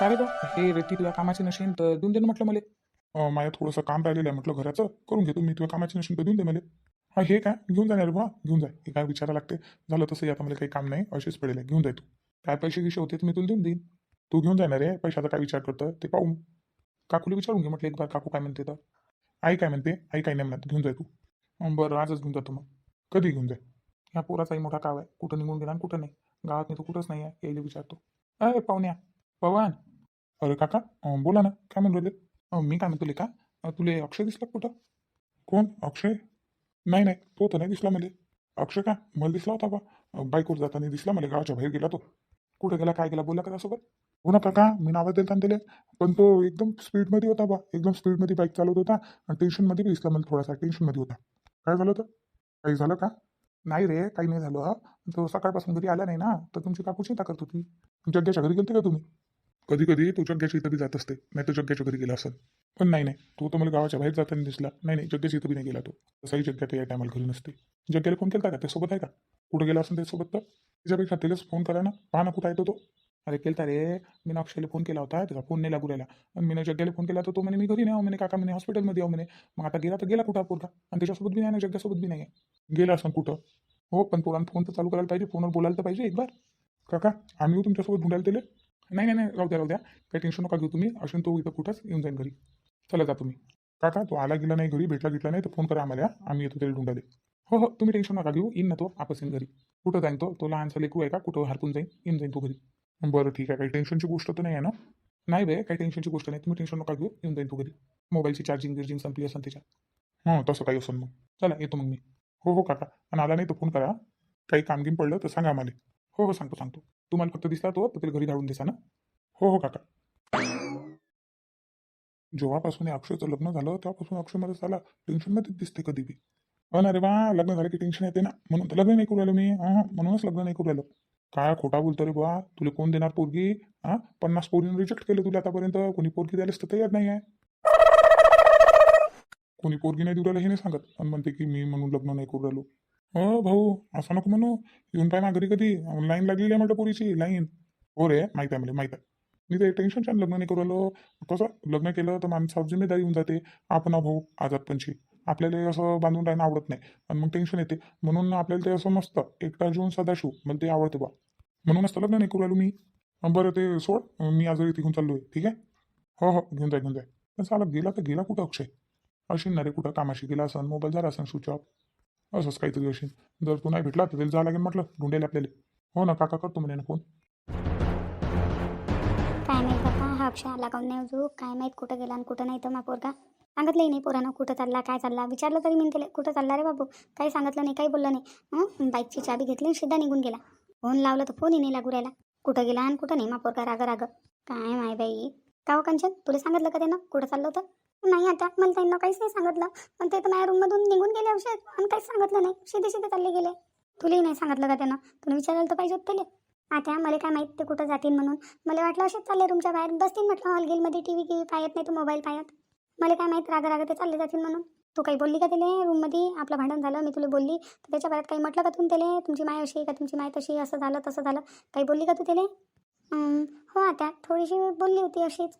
काय रे बा हे रेती तुझ्या कामाची नसेल तर देऊन दे ना म्हटलं मला. माझ्या थोडंसं काम राहिलेलं आहे म्हटलं घराचं. करून घेतो मी तुझ्या कामाची नसेल तर देऊन दे मला. हा हे काय? घेऊन जाणार बा घेऊन जाय हे काय विचारा लागते? झालं तसंही आता मला काही काम नाही. असेच पडेल. घेऊन जाय तू. काय पैसे गिसे होते तर मी तुला देऊन देईन. तू घेऊन जाणार आहे पैशाचा काय विचार करतं? ते पाहू काकूला विचारून घे म्हटलं एक बार. काकू काय म्हणते तर? आई काय म्हणते? आई काय नाही म्हणत. घेऊन जाय तू. बरं आजच घेऊन जातो मग. कधी घेऊन जाय ह्या पोराचाही मोठा काव आहे. कुठं निघून गेला आणि कुठं नाही? गावात नाही तो कुठंच नाही आहे. यायला विचारतो. अरे पाहुण्या. पवन. अरे काका अं, बोला ना काय म्हणून राहिले अं, मी काय म्हणतो का अं, तुले अक्षय दिसला का कुठं? कोण? अक्षय? नाही नाही तो तर नाही दिसला मला. अक्षय का? मला दिसला होता बा. अं, बाईकवर जाताना दिसला मला गावाच्या बाहेर गेला तो. कुठं गेला काय गेला बोलला का त्यासोबत? हो ना काका मी नावात दिलं दिले. पण तो एकदम स्पीडमध्ये होता बा. एकदम स्पीडमध्ये बाईक चालवत होता. आणि टेन्शनमध्ये बी दिसला मला थोडासा टेन्शनमध्ये होता. काय झालं होतं? काही झालं का? नाही रे काही नाही झालं. तो सकाळपासून घरी आला नाही ना तर तुमची काकू चिंता करत होती. जग्ग्याच्या घरी गेलते का तुम्ही? कधी कधी तो जग्ग्याच्या इथं बी जात असते. नाही तर जग्ग्याच्या घरी गेला असत पण नाही नाही. तो तर मला गावाच्या बाहेर जाताना दिसला. नाही नाही. जग्ग्याच्या इथं बी नाही गेला तो. तसाही जग्ग्यात या टायमाला घरी नसते. जग्ग्याला फोन केला का? त्यासोबत आहे का? कुठं गेला असेल त्यासोबत तर? तिच्यापेक्षा तिलाच फोन करा ना. पहा ना कुठं येतो तो अरे केलता रे. मी ना अक्षयला फोन केला होता. त्याचा फोन नाही लागू राहिला. आणि मी जग्ग्याला फोन केला तर तो म्हणे मी घरी नाही आहो. म्हणे काका म्हणे हॉस्पिटलमध्ये आहो. म्हणे मग आता गेला तर गेला कुठं पोरगा? आणि त्याच्यासोबत बी नाही ना जग्ग्यासोबत बी नाही आहे गेला असं कुठं? हो पण पोरांना फोन तर चालू करायला पाहिजे. फोनवर बोलायला तर पाहिजे एक बार. काका आम्ही हो तुमच्यासोबत बोलायला दिले नाही नाही नाही राहू द्या राहू द्या. काही टेन्शन नका घेऊ तुम्ही. असून तो इथं कुठंच येऊन जाईन घरी. चला जा तुम्ही. काका तो आला गेला नाही घरी भेटला गिटला नाही तर फोन करा आम्हाला आम्ही येतो तरी ढुंढाले हो हो तुम्ही टेन्शन नका घेऊ. येईन ना तो आपस येईन घरी. कुठं जाईन तो? तो लहानसा लेकू आहे का? कुठं हरपून जाईन? येऊन जाईन तो घरी. बरं ठीक आहे. काही टेन्शनची गोष्ट तर नाही आहे ना? नाही बे काही टेन्शनची गोष्ट नाही. तुम्ही टेन्शन नका घेऊ. येऊन जाईन तो घरी. मोबाईलची चार्जिंग गिर्जिंग संपली असेल त्याच्या. हां तसं काही असेल मग. चला येतो मग मी. हो हो काका. आणि आला नाही तर फोन करा काही कामगिम पडलं तर सांगा आम्हाला. हो हो सांगतो सांगतो. तुम्हाला फक्त दिसला तो तर त्याला घरी धाडून दिसा ना? हो हो काका. जेव्हापासून अक्षयचं लग्न झालं तेव्हापासून अक्षय मला झाला टेन्शनमध्येच दिसते कधी बी. हो ना रे लग्न झालं की टेन्शन येते ना? म्हणून तर लग्न नाही करू राहिलो मी. हां म्हणूनच लग्न नाही करू राहिलो. काय खोटा बोलतो रे बा तुला कोण देणार पोरगी? हां पन्नास पोरीनं रिजेक्ट केलं तुला आतापर्यंत. कोणी पोरगी द्यायलाच तर तयार नाही आहे कोणी पोरगी नाही देऊ राहिलं हे नाही सांगत. आणि म्हणते की मी म्हणून लग्न नाही करू राहिलो. हो भाऊ असं नको म्हणू. येऊन पाय ना घरी कधी. लाईन लागलेली आहे म्हटलं पोरीची लाईन हो रे माहीत आहे मला माहीत आहे. मी ते टेन्शन छान लग्न नाही करू राहिलो. कसं लग्न केलं तर माणसावर जिम्मेदारी येऊन जाते. आपण भाऊ आजाद पंची आपल्याला असं बांधून राहणं आवडत नाही. आणि मग टेन्शन येते. म्हणून आपल्याला ते असं मस्त एकटा जीवन सदाशिव. मला ते आवडते बा. म्हणून असतं लग्न नाही करू राहिलो मी. बरं ते सोड. मी आज इथे घेऊन चाललो आहे ठीक आहे? हो हो घेऊन जाय घेऊन जाय पण चालत गेला तर गेला कुठं अक्षय? अशी नरे रे कुठं? कामाशी गेला असन मोबाईल झाला असन स्विच ऑफ असंच काहीतरी असेल. जर तू नाही भेटला तर त्याला जावं लागेल म्हटलं ढुंढेल आपल्याला. हो ना काका करतो म्हणे ना फोन. काय माहीत बाबा हा अक्षय आला काऊन नाही अजून? काय माहीत कुठं गेला आणि कुठं नाही तर मग पोरगा? सांगितलंही नाही पोरानं कुठं चालला काय चालला. विचारलं तरी मी त्याला कुठं चालला रे बाबू काही सांगितलं नाही काही बोललं नाही. हं? बाईकची चाबी घेतली आणि सिद्धा निघून गेला. फोन लावला तर फोनही नाही लागू राहिला. कुठं गेला आणि कुठं नाही मा पोरगा राग राग? काय माय बाई? का हो कंचन तुला सांगितलं का त्यानं? कुठं चाललं होतं? नाही आता. मला त्यांना काहीच नाही सांगितलं. पण ते तर माझ्या रूममधून निघून गेले औषध. आणि काहीच सांगितलं नाही. शेती सीधे चालले गेले. तुलाही नाही सांगितलं का त्यानं? तुम्ही विचारायला तर पाहिजे होतं आता मला काय माहीत ते कुठं जातील म्हणून. मला वाटलं असेच चालले रूमच्या बाहेर. बसतील म्हटलं हॉलगेलमध्ये टी व्ही टी व्ही पाहत नाही तू मोबाईल पाहत. मला काय माहीत राग राग ते चालले जातील म्हणून. तू काही बोलली का त्याला रूममध्ये आपलं भांडण झालं मी तुला बोलली. तर त्याच्या बाहेर काही म्हटलं का तुम्ही त्याला? तुमची माय अशी आहे का? तुमची माय तशी असं झालं तसं झालं. काही बोलली का तू त्याला? हो आता. थोडीशी बोलली होती अशीच.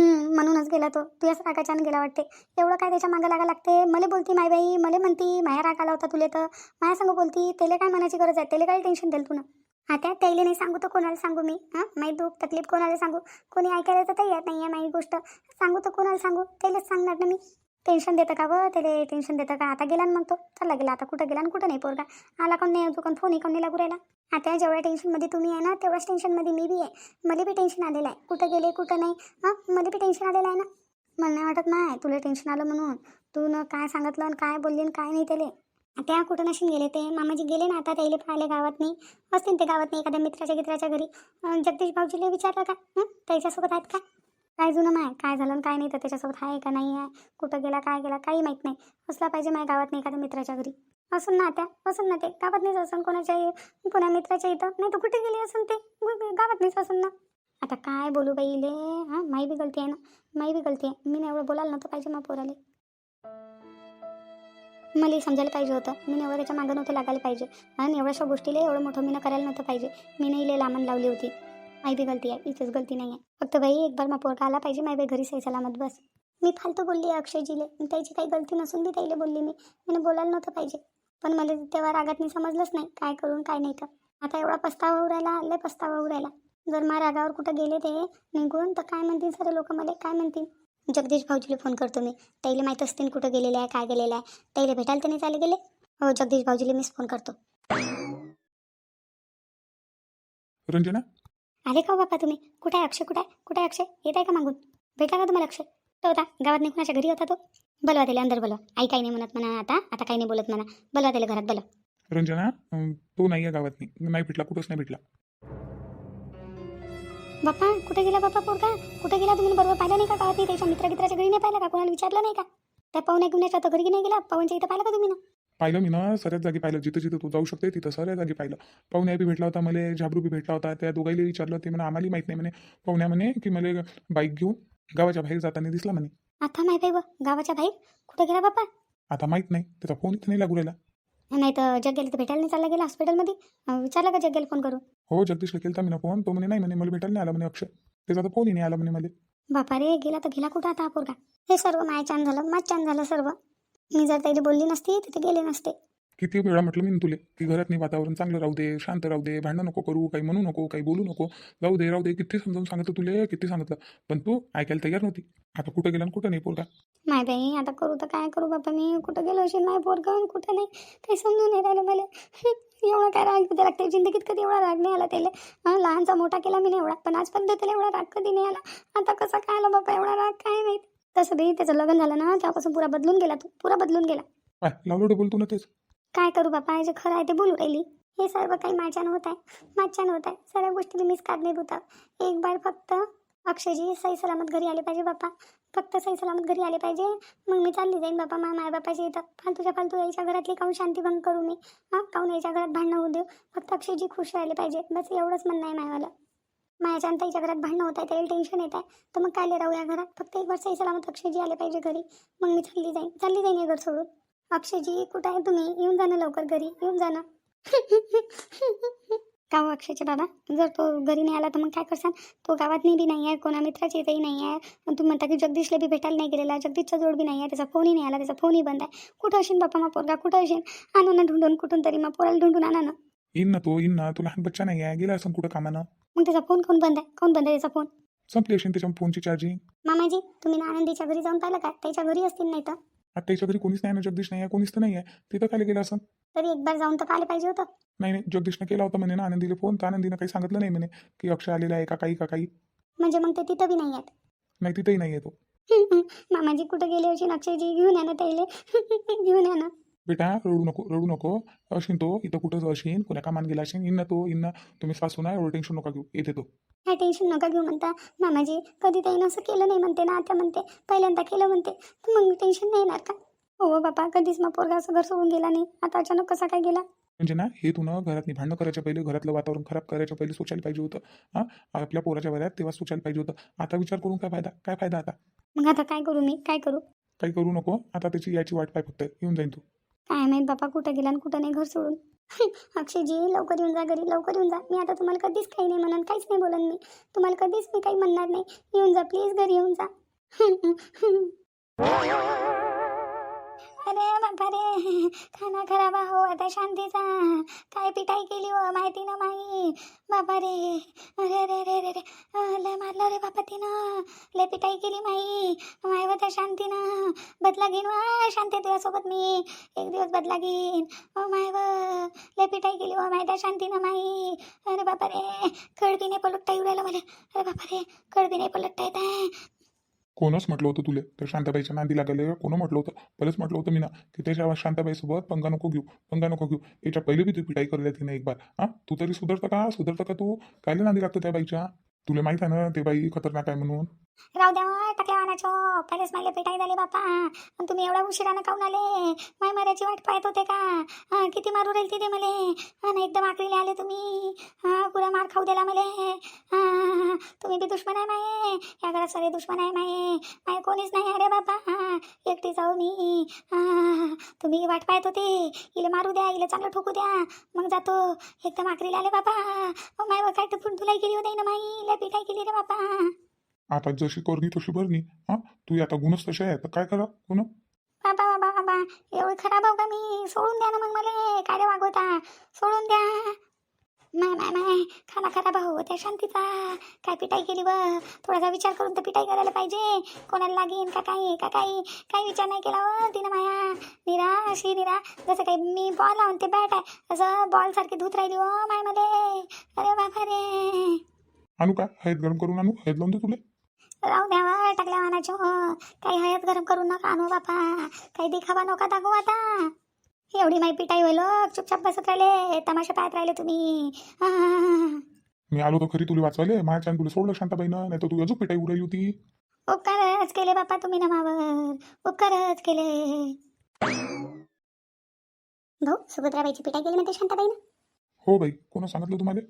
म्हणूनच गेला तो. तुझ्याच रागाच्यानं गेला वाटते. एवढं काय त्याच्या मागं लागा लागते? मला बोलती माय बाई मला म्हणती माया राग आला होता तुले तर. माया सांगू बोलती त्याला काय म्हणायची गरज आहे? त्याला काय टेन्शन देईल तुला आता त्याला नाही सांगू तर कोणाला सांगू मी? हां? माही दुःख तकलीफ कोणाला सांगू? कोणी ऐकायला तर तयार नाही आहे माही गोष्ट. सांगू तर कोणाला सांगू? त्यालाच सांगणार ना मी. टेन्शन देतं का बं त्याला टेन्शन देतं का? आता गेला ना मग तो. चालला गेला. आता कुठं गेला आणि कुठं नाही पोरगा? आला कोण नाही? दुकान फोन कोण नाही लागू राहिला? आता जेवढ्या टेन्शनमध्ये तुम्ही आहे ना तेवढ्याच टेन्शनमध्ये मी बी आहे. मला बी टेन्शन आलेलं आहे. कुठं गेले कुठं नाही? हां? मला बी टेन्शन आलेलं आहे ना. मला नाही वाटत नाही तुला टेन्शन आलं म्हणून. तू न काय सांगितलं आणि काय बोलली आणि काय नाही त्याला. त्या कुठं नशीन गेले ते? मामाजी गेले ना आता त्याला पाहिले गावात नाही. असतील ते गावात नाही एखाद्या मित्राच्या गित्राच्या घरी. जगदीश भाऊजीला विचारलं का? त्याच्यासोबत आहेत का? काय जुनं माय? काय झालं काय नाही? तर त्याच्यासोबत आहे का नाही आहे? कुठं गेला? काय गेला? काही माहीत नाही. असला पाहिजे माझ्या गावात नाही एखाद्या मित्राच्या घरी. असून ना त्या? असून ना ते? गावात नाहीच असून कोणाच्या कोणा मित्राच्या इथं? नाही तर कुठे गेली असून ते? गावात नाहीच असून ना? आता काय बोलू बाईले हां? माई बी गलती आहे ना? माई बी गलती आहे. मी नाही एवढं बोलायला नव्हतं पाहिजे मग पोराले. मला समजायला पाहिजे होतं. मी एवढं त्याच्या मागं नव्हतं लागायला पाहिजे. आणि एवढ्याशा गोष्टीला एवढं मोठं मी करायला नव्हतं पाहिजे. मी नाही लय लांबण लावली होती. माहिती बी गलती आहे इथेच गलती नाही आहे फक्त बाई एक बार मा पोरगा आला पाहिजे माय बाई घरी सही सलामत बस। मी फालतू बोलली आहे अक्षयजीले त्याची काही गलती नसून बी त्याला बोलली मी। मी बोलायला नव्हतं पाहिजे पण मला तेव्हा रागात मी समजलंच नाही काय करून काय नाही तर। आता एवढा पस्तावा उरायला लय पस्तावा उरायला जर मा रागावर कुठं गेले ते निघून तर काय म्हणतील सारे लोक मला? काय म्हणतील? जगदीश भाऊजीला फोन करतो मी. त्याला माहीत असतील कुठं गेलेले आहे काय गेलेलं आहे. त्याला भेटायला त्याने नाही चाले गेले? हो जगदीश भाऊजीला मीच फोन करतो. रंजना? आले का हो बापा तुम्ही? कुठे आहे अक्षय कुठे आहे कुठे आहे अक्षय? येत आहे का मागून? भेटला का तुम्हाला अक्षय? तो होता. गावात नाही कुणाच्या घरी होता तो. बोलवा त्याला अंदर बोलवा. आई काही नाही म्हणत म्हणा आता. आता काही नाही बोलत म्हणा. बोलवा त्याला घरात बोलवा. रंजना अं, तो नाही आहे गावात नाही नाही भेटला कुठंच नाही भेटला. बाप्पा कुठे गेला बाप्पा पोरका कुठे गेला तुम्ही? बरोबर पाहिलं नाही का गावात? त्याच्या मित्रागित्राच्या घरी नाही पाहिलं का? कोणाला विचारलं नाही का? त्या पाहुण्या गुन्ह्याच्या तर घरी नाही गेला. पवनच्या इथं पाहिलं का तुम्ही ना? पाहिलं मी ना सऱ्याच जागी पाहिलं. जिथं जिथं तू जाऊ शकते तिथं सऱ्या जागी पाहिलं. पाहुण्या बी भेटला होता मला झाबरू बी भेटला होता. त्या दोघाईला विचारलं ते म्हणा आम्हाला माहीत नाही म्हणे. पाहुण्या म्हणे की मला बाईक घेऊन गावाच्या बाहेर जाताना दिसला म्हणे. आता माहिती आहे गावाच्या बाहेर? कुठे गेला बाप्पा? आता माहीत नाही. त्याचा फोन इथं नाही लागू राहिला. नाही तर जग गेलं तर भेटायला नाही चालला गेला हॉस्पिटलमध्ये विचारलं का जग गेलं फोन करून? हो जगदीशला केलता मी ना फोन तो म्हणे नाही म्हणे मला भेटायला नाही आला म्हणे अक्षय. त्याचा तर फोनही नाही आला म्हणे मला. बापा रे गेला तर गेला कुठं आता पोरगा? हे सर्व माय छान झालं माच छान झालं सर्व. मी जर त्याला बोलली नसती तर ते गेले नसते. किती वेळा म्हटलं मी तुले की घरात नाही वातावरण चांगलं राहू दे शांत राहू दे भांडण नको करू काही म्हणू नको काही बोलू नको जाऊ दे राहू दे किती समजावून सांगितलं तुले किती सांगितलं. पण तू ऐकायला तयार नव्हती. आता कुठं गेला आणि कुठं नाही पोरगा? माय बाई आता करू तर काय करू बापा मी? कुठं गेलो असेल माय पोरगा आणि कुठं नाही? काही समजून नाही राहिलं मला. एवढा काय राग त्याला? लागते जिंदगीत कधी एवढा राग नाही आला त्याला? लहानचा मोठा केला मी नाही एवढा पण आजपर्यंत त्याला एवढा राग कधी नाही आला? आता कसा काय आला बापा? एवढा राग काय माहीत? तसं बी त्याचं लग्न झालं ना तेव्हापासून पुरा बदलून गेला तू पुरा बदलून गेला. काय लावलं बोल तू ना तेच. काय करू बापा जे खरं आहे ते बोलू राहिली. हे सर्व काही माझ्यान होत आहे माझ्यान होत आहे. सर्व गोष्टी मीच कारणीभूत आहे एक बार फक्त अक्षयजी सही सलामत घरी आले पाहिजे बापा. फक्त सही सलामत घरी आले पाहिजे मग मी चालली जाईन बापा मा माय बापाच्या इथं. फालतूच्या फालतू यायच्या घरातली काहून शांतीभंग करू मी? हां काहून यायच्या घरात भांडणं होऊ देऊ? फक्त अक्षयजी खुश राहिले पाहिजे बस एवढंच म्हणणं आहे मायवाला. माझ्या ताईच्या घरात भांडणं होत आहे त्याला टेन्शन येत आहे. तर मग काय राहू या घरात? फक्त एक वर्ष सही सलामत अक्षयजी आले पाहिजे घरी. मग मी चालली जाईन. चालली जाईन हे घर सोडून. अक्षयजी कुठं आहे तुम्ही? येऊन जा ना लवकर घरी. येऊन जा ना. का हो अक्षयचे बाबा? जर तो घरी नाही आला तर मग काय करसान? तो गावात बी नाही आहे कोणा मित्राची इथेही नाही आहे. तुम्ही म्हणता की जगदीशला बी भेटायला नाही गेलेला जगदीशचा जोड बी नाही आहे त्याचा फोनही नाही आला त्याचा फोनही बंद आहे. कुठं असेल बापा मग पोरगा? कुठं असेल आणा ना ढूंढून कुठून तरी मग पोराला ढूंढून आणा ना. येईन ना तो येईन ना. तू लहान बच्चा नाही आहे. गेला असं कुठं कामानं? मग त्याचा फोन कोण बंद आहे? कोण बंद आहे त्याचा फोन? संपली असेल त्याच्या फोनची चार्जिंग मामाजी तुम्ही ना आनंदीच्या घरी जाऊन पाहिलं का? त्याच्या घरी असतील नाही तर. आता त्याच्या घरी कोणीच नाही ना जगदीश नाही आहे कोणीच तर नाही आहे. तिथं काय गेला असं तरी एक बार जाऊन तर पाहिलं पाहिजे होतं. नाही नाही जगदीशनं केला होता म्हणे ना आनंदीला फोन तर आनंदीनं काही सांगितलं नाही म्हणे की अक्षय आलेला आहे का काही का काही. म्हणजे मग ते तिथं बी नाही आहेत. नाही तिथंही नाही आहे तो. मामाजी कुठं गेले असेल अक्षयजी घेऊन या ना त्याला घेऊन या ना. बेटा रडू नको रडू नको. असेल तो इथं कुठं असेल कोण्या कामान गेला असेल येईन ना तो येईन ना तुम्ही सासू ना एवढं टेन्शन नका घेऊ येते तो. काय टेन्शन नका घेऊ म्हणता? मामाजी कधी ताईनं असं केलं नाही म्हणते ना आता म्हणते पहिल्यांदा केलं म्हणते. तर मग टेन्शन नाही येणार का? हो बापा कधीच मग पोरगा असं घर सोडून गेला नाही. आता अचानक कसा काय गेला? म्हणजे ना हे तू ना घरात भांडणं करायच्या पहिले घरातलं वातावरण खराब करायच्या पहिले सोचायला पाहिजे होतं. हां? आपल्या पोराच्या वयात तेव्हा सोचायला पाहिजे होतं. आता विचार करून काय फायदा? काय फायदा आता? मग आता काय करू मी? काय करू? काही करू नको. आता त्याची याची वाट पाय फक्त. येऊन जाईन तू. काय माहीत बापा कुठं गेला आणि कुठं नाही घर सोडून. अक्षयजी लवकर येऊन जा घरी लवकर येऊन जा. मी आता तुम्हाला कधीच काही नाही म्हणून काहीच नाही बोलन मी. तुम्हाला कधीच मी काही म्हणणार नाही. येऊन जा प्लीज घरी येऊन जा. अरे बापा रे. खाना खराब हो आता शांतीचा. काय पिटाई केली हो माहिती ना माई. बापा रे. अरे अरे अरे अरे लय मारलं रे बापा तिनं. लय पिटाई केली माई. माय होता शांतीनं. बदला घेईन वा शांती तुझ्यासोबत मी. एक दिवस बदला घेईन. माय व लय पिटाई केली व माय त्या शांतीनं माई. अरे बापा रे. कळबी पलटता येऊ राहिलं मला. अरे बापा रे. कळबी पलटता येत आहे. कोणच म्हटलं होतं तुले? तर शांताबाईच्या नांदी लागले. कोण म्हटलं होतं? पहिलेच म्हटलं होतं मी ना की त्याच्या शांताबाईसोबत पंगा नको घेऊ पंगा नको घेऊ. याच्या पहिले बी तू पिटाई करली तिने एक बार. हां? तू तरी सुधारतं का? सुधारतं का तू? कायला नांदी लागतं त्या बाईच्या? तुला माहीत आहे ना ते बाई खतरनाक आहे म्हणून. राहू द्या मग टाक्या वानाचो. पहिलेच मला पिटाई झाली बापा. आणि तुम्ही एवढ्या उशिरानं काऊन आले? माय मारायची वाट पाहत होते का? हा, किती मारू राहील तिथे मले? आणि एकदम आकरीले आले तुम्ही. हा पुरा मार खाऊ दिला मले. हा, तुम्ही बी दुश्मन आहे माये. या घरात सगळे दुश्मन आहे माये. माय कोणीच नाही अरे बापा. एकटी जाऊ मी. तुम्ही वाट पाहत होते. इले मारू द्या इले चांगलं ठोकू द्या. मग जातो. एकदम आखरीला आले बापा. माय काय तर धुलाई केली होती ना माई. इला पिटाई केली रे बापा. आता जशी करणी तशी भरणी हा? तू आता गुणच तसे आहे तर काय करा गुण? बाबा बाबा बाबा एवढी खराब आहो का मी? सोडून द्या ना मग मला काय रे वागवता? सोडून द्या. माय माय माय खाना खराब आहो त्या शांतीचा. काय पिटाई केली व थोडासा विचार करून तर पिटाई करायला पाहिजे. कोणाला लागेन का काही का काही? काही विचार नाही केला व तिनं माया निरा अशी निरा. जसं काही मी बॉल लावून ते बॅट आहे असं बॉल सारखी धुत राहिली हो मायमध्ये अरे बाबा रे आणू का? हळद गरम करून आणू? हळद लावून दे तुले. राहू द्यावा टाकल्या मानाच्या. हो काही हयात गरम करू नका आणू बापा. काही दिखावा नका दाखवू आता. एवढी माई पिटाई होईल. चुपचाप बसत राहिले तमाशा पाहत राहिले तुम्ही. मी आलो तर खरी तुला वाचवायले माझ्या तुला सोडलं शांताबाईनं नाही तर तू अजून पिटाई उरायली होती. उपकारच केले बापा तुम्ही ना मावर उपकारच केले. भाऊ सुभद्राबाईची पिटाई केली म्हणते शांताबाईनं? हो बाई कोण सांगितलं तुम्हाला?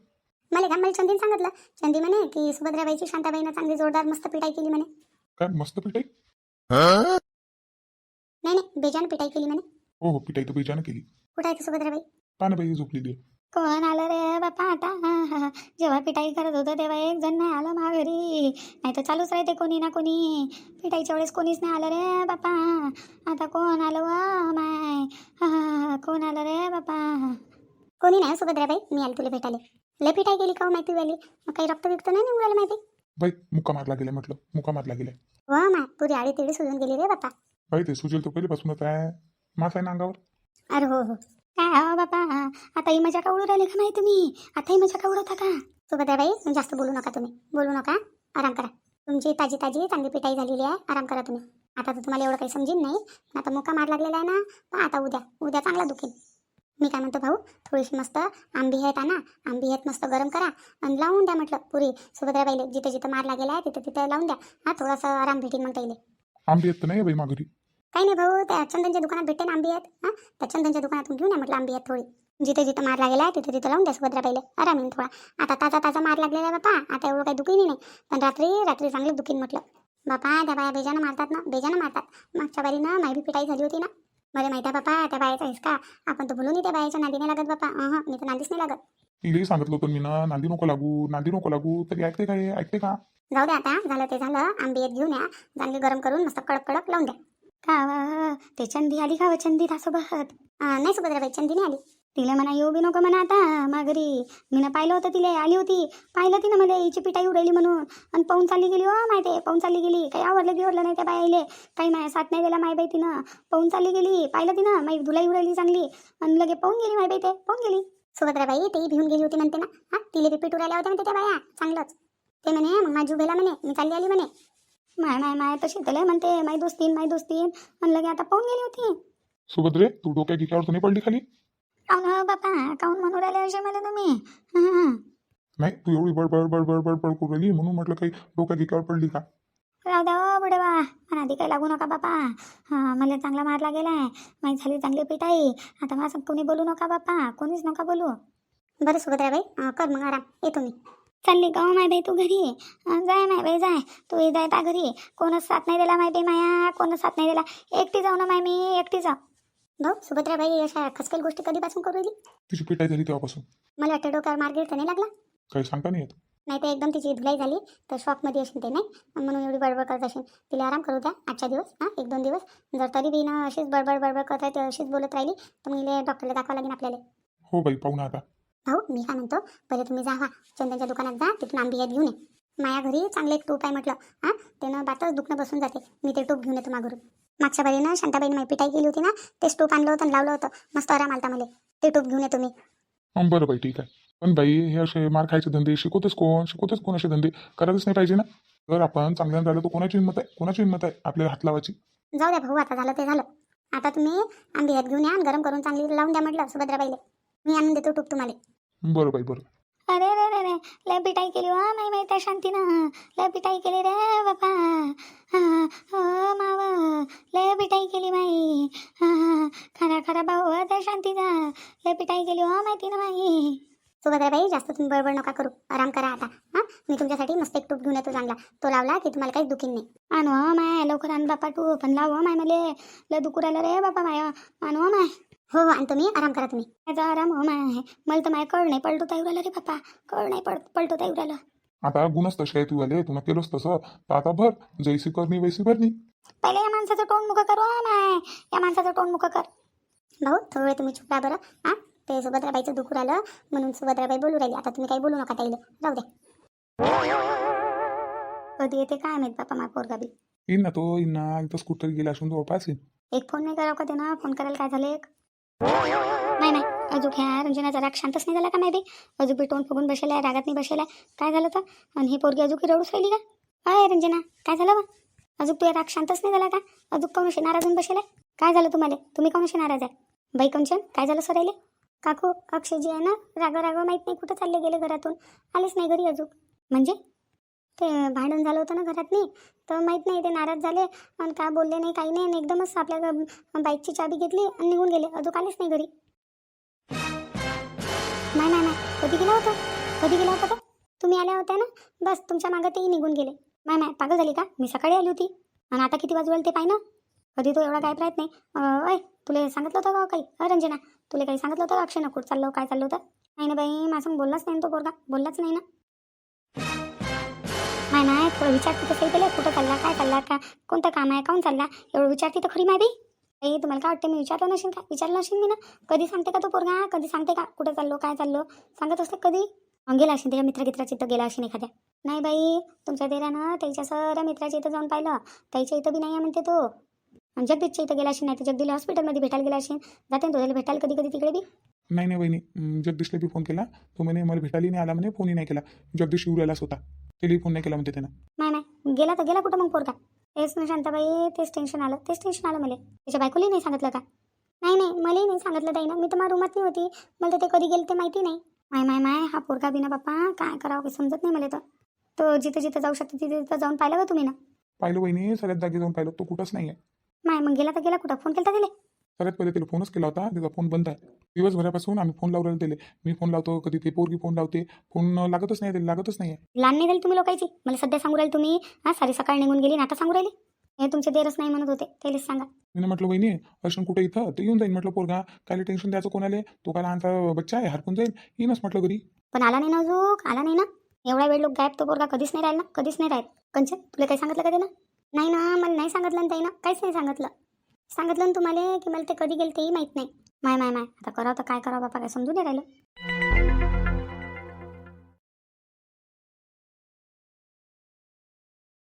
मला का मला चंदीने सांगितलं. चंदी म्हणे की सुभद्राबाईची शांताबाईनं चांगली जोरदार मस्त पिटाई केली म्हणे. काय मस्त पिटाई नाही नाही बेजान पिटाई केली म्हणे. हो हो पिटाई तर बेजानं केली. कुठं आहे ती सुभद्राबाई? का ना बाई झोपलेली आहे कोण आलं रे बापा आता? हा, हा. जेव्हा पिटाई करत होतं तेव्हा एक जण नाही आलं माघारी. नाही तर चालूच राहते कोणी ना कोणी. पिटाईच्या वेळेस कोणीच नाही आलं रे बापा आता कोण आलं व माय? हा, हा, कोण आलं रे बापा कोणी नाही सुभद्राबाई. मी आले तुला भेटायला. लय पिटाई गेली का हो माहिती वाली मग काही रक्त विक्त नाही निघून राहिलं माहिती बाई मुक्का मारला गेलाय म्हटलं. मुक्का मारला गेलाय. व माय पुरी आळी तिडी सुजून गेली रे बापा. बाई ते सुजेल तो पहिल्यापासूनच आहे. मास आहे ना अंगावर. अरे हो हो. काय हो बापा? आता ही मजा का उडू राहिली का नाही तुम्ही? आता ही मजा का? उडवता का सुभद्राबाई जास्त बोलू नका तुम्ही. बोलू नका. आराम करा. तुमची ताजी ताजी चांगली पिटाई झालेली आहे. आराम करा तुम्ही. आता तर तुम्हाला एवढं काही समजेन नाही. आता मुका मार लागलेला आहे ना पण आता उद्या. उद्या चांगला दुखेल. मी काय म्हणतो भाऊ थोडीशी मस्त आंबी आहेत ना आंबी आहेत मस्त गरम करा आणि लावून द्या म्हटलं पुरी सुभद्राबाईले जिथं जिथं मार लागलेला आहे तिथं तिथं लावून द्या. हा थोडासा आराम भेटेल मग ताईले. आंबे येत नाही बाई माघारी. काही नाही भाऊ त्या चंदनच्या दुकानात भेटते ना आंबी आहेत हां? त्या चंदनच्या दुकानातून घेऊन या म्हटलं आंबी आहेत थोडी. जिथे जिथं मार लागलेला आहे तिथे तिथं लावून द्या सुभद्रा पहिले आराम येईन थोडा. आता ताजा ताजा मार लागलेला आहे बापा आता एवढं काही दुखीनी नाही. पण रात्री रात्री चांगलं दुखीन म्हटलं. बापा त्या बाया बेजानं मारतात ना बेजानं मारतात. मागच्या बारी ना मायबी पिटाई झाली होती ना. मला माहिती आहे बापा त्या बायाचा हिसका आपण तर बोलून त्या बायाच्या नादी नाही लागत बापा. अहं मी तर नादीच नाही लागत. तिलाही सांगितलं होतं मी ना नांदी नको लागू नांदी नको लागू. तरी ऐकते काय ऐकते का? जाऊ द्या आता झालं ते झालं. आंबी एक घेऊन या. चांगली गरम करून मस्त कडक कडक लावून द्या. का व, ते चंदी आली का व चंदी त्यासोबत अं, नाही सुभद्राबाई चंदी नाही आली. तिला म्हणा येऊ बी नको म्हणा आता मी मीनं पाहिलं होतं तिला आली होती. पाहिलं तिनं मला हिची पिटाई उडाली म्हणून. आणि पाहून चालली गेली हो माहिती आहे पाहून चालली गेली. काही आवडलं बिवडलं नाही त्या बाईले काही माया साथ नाही दिला माय बाई तिनं. पाहून चालली गेली. पाहिलं तिनं माई धुलाई उडाली चांगली. आणि लगे पाहून गेली मायबाई ते पाहून गेली. सुभद्राबाई ते भिवून गेली होती म्हणते ना. हा तिला बी पीठ उडाल्या होत्या म्हणते त्या बाया चांगलंच. ते म्हणे मग माझी उभेला म्हणे मी चालली आली म्हणे. माय माय माय तशी तर म्हणते माय दोस्तीन माय दोस्तीन. म्हणलं की आता पाहून गेली होती. सुभद्रे तू डोक्या गिक्यावर नाही पडली खाली? काऊन हो बापा? काऊन म्हणून राहिले असे मला तुम्ही? हं. नाही तू एवढी बडबड बडबड बडबड करू राहिली म्हणून म्हटलं काही डोक्या गिक्यावर पडली का? राहू द्या हो बुडवा. मला आधी काही लागू नका बापा. हां मला चांगला मारला गेलाय माहीत झाली चांगली पिटाई. आता माझं कोणी बोलू नका बापा. कोणीच नका बोलू. बरं सुभद्राबाई अं, कर मग आराम. येतो मी चालली का हो माय बाई तू घरी? अं, जाय माय बाई जाय. तू जाय ता घरी. कोणच साथ नाही दिला माय बाई माया. कोणच साथ नाही दिला. एकटी जाऊ ना माय मी एकटी जाऊ. भाऊ सुभद्राबाई अशा खसकेल गोष्टी कधीपासून करू राहिली? तिची पिटाई झाली तेव्हापासून. मला वाटतं डोक्यावर मार्गेट तर नाही लागला? काही सांगता नाही येत. नाही तर एकदम तिची धुलाई झाली तर शॉपमध्ये असेल ते नाही? म्हणून एवढी बडबड करत असेल. तिला आराम करू द्या आजच्या दिवस हां एक दोन दिवस. जर तरी बी ना अशीच बडबड बडबड करत राहते अशीच बोलत राहिली तर मग इले डॉक्टरला दाखवावं लागेल आपल्याला. हो बाई पाहू ना आता. भाऊ मी काय म्हणतो पहिले तुम्ही जा चंदनच्या दुकानात जा तिथून आंबी घेऊन ये. माझ्या घरी चांगलं एक टूप आहे म्हटलं हां. त्यानं बातच दुखणं बसून जाते. मी ते टूप घेऊन येतो माघरून. मागच्या बारीनं शांताबाईने माझी पिटाई केली होती ना तेच टूप आणलं होतं आणि लावलं होतं. मस्त आराम आलता मला. ते टूप घेऊन येतो मी. हं, बरं बाई ठीक आहे. पण बाई हे असे मार खायचे धंदे शिकवतेच कोण? शिकवतेच कोण असे धंदे? करायलाच नाही पाहिजे ना. जर आपण चांगल्यानं राहिलं तर कोणाची हिंमत आहे? कोणाची हिंमत आहे आपल्याला हात लावायची? जाऊ द्या भाऊ आता झालं ते झालं. आता तुम्ही आंबी हात घेऊन या आणि गरम करून चांगली लावून द्या म्हटलं सुभद्राबाईले. मी आणून देतो टूप तुम्हाला. बरं बाई बरं. लय पिटाई केली. वा माई त्या शांतीनं. लय पिटाई केली रे बापा हा, हो माव. लय पिटाई केली माई. हा, खरा खरा भाऊ त्या शांतीचा. लय पिटाई केली हो माहिती ना माई. सुभद्राबाई जास्त तुम्ही बडबड नका करू. आराम करा आता. हां मी तुमच्यासाठी मस्त एक टूप घेऊन येतो चांगला. तो लावला की तुम्हाला काहीच दुखीन नाही. आणू हो माय. लवकर आण बापा टू पण लाव हो माय मले. लय दुखू राहिलं रे बापा माय. आणू हो माय. हो हो आणि तुम्ही आराम करा तुम्ही. याचा आराम हो माय मला तर माय कळ नाही पलटू ताई राहिलं रे बापा कळ नाही पड पलटू ताई राहिलं आता गुणच तसे आहे तू आले तुला केलंच तसं. तर आता भर. जैसी करणी वैसी भरणी. पहिले या माणसाचं तोंड मुखं कर हो माय. या माणसाचं तोंड मुखं कर. भाऊ थोडं वेळ तुम्ही चुप राहा बरं. हां? ते सुभद्राबाईचं दुखू राहिलं. म्हणून सुभद्राबाई बोलू राहिली. आता तुम्ही काही बोलू नका ताईला. जाऊ द्या कधी येते काय माहीत बापा मा पोरगा बी. येईन ना तो. येईन ना. इथं स्कूटर गेला असून जवळपास येईन. एक फोन नाही करावं का ना फोन करायला काय झालं एक? नाही नाही. अजून ह्या रंजनाचा राग शांतच नाही झाला का माहिती? अजून बी तोंड फुगून आहे रागात नाही बसेलाय काय झालं तर? आणि ही पोरगी अजून रडूच राहिली का? अय रंजना काय झालं बा? अजून तुझा राग शांतच नाही झाला का? अजून काऊन अशी नाराज होऊन बसेलाय काय झालं तुम्हाला? तुम्ही काऊन नाराज आहे? बाई कंचन काय झालं सर राहिले काकू अक्षयजी आहे ना? राग राग माहीत नाही कुठं चालले गेले घरातून. आलेच नाही घरी अजून. म्हणजे? ते भांडण झालं होतं ना घरात नाही तर माहीत नाही ते नाराज झाले आणि काय बोलले नाही काही नाही. आणि एकदमच आपल्या बाईकची चाबी घेतली आणि निघून गेले. अजून आलेच नाही घरी. नाही नाही नाही. कधी गेला होता? कधी गेला होता का? तुम्ही आल्या होत्या ना? बस तुमच्या मागं तेही निघून गेले. नाही नाही. पागल झाली का? मी सकाळी आली होती. आणि आता किती वाजवेल ते पाय ना? कधी तो एवढा काय राहत नाही. अय तुला सांगितलं होतं का काही? रंजना तुला काही सांगितलं होतं का? अक्षय ना कुठं चाललो काय चाललं होतं? नाही ना बाई माझं बोललाच नाही ना तो पोरगा. बोललाच नाही ना. नाही नाही थोडं विचारते तर सही त्याला कुठं चालला काय चालला का कोणतं काम आहे काऊन चालला एवढं विचारते तर खरी माहिती आई तुम्हाला काय वाटतं मी विचारलं नसेल का? विचारलं असेल मी ना? कधी सांगते का तो पोरगा? कधी सांगते का कुठं चाललो काय चाललो? सांगत असते कधी? गेला असेल त्याच्या मित्रागित्राची इथं गेला असेल एखाद्या. नाही बाई तुमच्या देरानं त्याच्या सर मित्राच्या इथं जाऊन पाहिलं. त्याच्या इथं बी नाही आहे म्हणते तो. आणि जगदीशच्या इथं गेला असेल नाही तर जगदीला हॉस्पिटलमध्ये भेटायला गेला असेल. जाते ना तुझ्याला त्याला भेटायला कधी कधी तिकडे बी? नाही नाही बहिणी जगदीशला बी फोन केला. तो म्हणे मला भेटायला नाही आला म्हणे फोनही नाही केला. जगदीश येऊ राहिलाच होता. त्यालाही फोन नाही केला म्हणते त्यानं. नाही नाही. गेला तर गेला कुठं मग पोरगा? तेच ना शांताबाई तेच टेन्शन आलं. तेच टेन्शन आलं मला. त्याच्या बायकोलाही नाही सांगितलं का? नाही नाही. मलाही नाही सांगितलं ताई ना मी तर माझ्या रूमात नाही होती. मला तर ते कधी गेले ते माहिती नाही. माय माय माय. हा पोरगा बिना बाप्पा काय करावं काही समजत नाही मला तर. तो जिथं जिथं जाऊ शकतो तिथे तिथं जाऊन पाहिलं का तुम्ही ना? पाहिलं वहिनी सगळ्यात जागी जाऊन पाहिलं. तो कुठंच नाही आहे माय मग गेला तर गेला कुठं? फोन केला त्याला सगळ्यात पहिले त्याला फोनच केला होता. त्याचा फोन बंद आहे. दिवसभरापासून आम्ही फोन लावलेला त्याला मी फोन लावतो कधी ते पोरगी फोन लावते. फोन लागतच नाही त्याला लागतच नाही लहान नाही झाली तुम्ही लोकांची. मला सध्या सांगू राहिले तुम्ही. हा सारी सकाळ निघून गेली आणि आता सांगू राहिली? हे तुमचे देरच नाही म्हणत होते. त्यालाच सांगा. मी म्हटलं वहिनी असून कुठे इथं? तर येऊन जाईन म्हटलं पोरगा काय टेन्शन द्यायचं कोणाला? तो काय लहानचा बच्चा आहे हरकून जाईल येईनच म्हटलं घरी. पण आला नाही ना अजून? आला नाही ना? एवढा वेळ लोक गायब तो पोरगा कधीच नाही राहिला ना? कधीच नाही राहत कंचन तुला काही सांगितलं का ते ना नाही ना मला नाही सांगितलं ना ताई ना काहीच नाही सांगितलं. सांगितलं ना तुम्हाला की मला ते कधी गेलं तेही माहीत नाही. माय माय माय. आता करावं तर काय करावं बापा काय समजून नाही राहिलं.